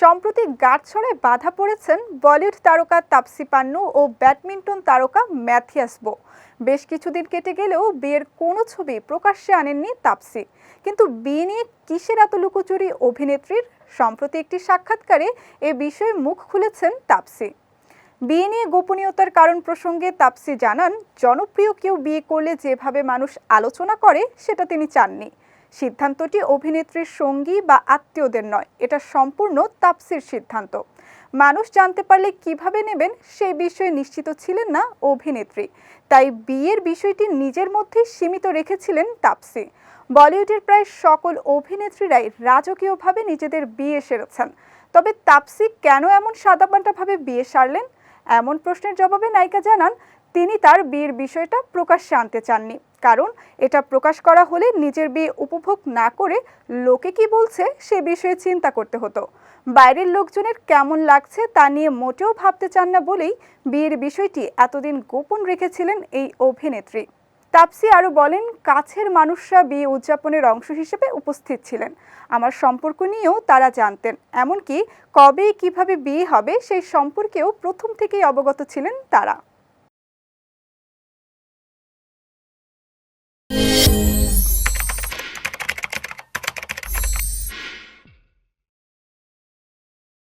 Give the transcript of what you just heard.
সম্প্রতি গাঁটছড়ায় বাধা পড়েছেন বলিউড তারকা তাপসি পান্নু ও ব্যাডমিন্টন তারকা ম্যাথিয়াস বো। বেশ কিছুদিন কেটে গেলেও বিয়ের কোনো ছবি প্রকাশ্যে আনেননি তাপসি। কিন্তু বিয়ে নিয়ে কিসের এত লুকোচুরি অভিনেত্রীর? সম্প্রতি একটি সাক্ষাৎকারে এ বিষয়ে মুখ খুলেছেন তাপসি। বিয়ে নিয়ে গোপনীয়তার কারণ প্রসঙ্গে তাপসি জানান, জনপ্রিয় কেউ বিয়ে করলে যেভাবে মানুষ আলোচনা করে, সেটা তিনি চাননি। সিদ্ধান্তটি অভিনেত্রীর সঙ্গী বা আত্মীয়দের নয়, এটা সম্পূর্ণ তাপসির সিদ্ধান্ত। মানুষ জানতে পারলে কীভাবে নেবেন সেই বিষয়ে নিশ্চিত ছিলেন না অভিনেত্রী, তাই বিয়ের বিষয়টি নিজের মধ্যেই সীমিত রেখেছিলেন তাপসি। বলিউডের প্রায় সকল অভিনেত্রীরাই রাজকীয়ভাবে নিজেদের বিয়ে সেরেছেন। তবে তাপসি কেন এমন সাদাপান্টাভাবে বিয়ে সারলেন? এমন প্রশ্নের জবাবে নায়িকা জানান তিনি তার বিয়ের বিষয়টা প্রকাশ্যে আনতে চাননি। কারণ এটা প্রকাশ করা হলে নিজের বিয়ে উপভোগ না করে লোকে কি বলছে সে বিষয়ে চিন্তা করতে হতো। বাইরের লোকজনের কেমন লাগছে তা নিয়ে মোটেও ভাবতে চান না বলেই বিয়ের বিষয়টি এতদিন গোপন রেখেছিলেন এই অভিনেত্রী। তাপসি আরও বলেন, কাছের মানুষরা বিয়ে উদযাপনের অংশ হিসেবে উপস্থিত ছিলেন। আমার সম্পর্ক নিয়েও তারা জানতেন। এমনকি কবে কীভাবে বিয়ে হবে সেই সম্পর্কেও প্রথম থেকেই অবগত ছিলেন তারা।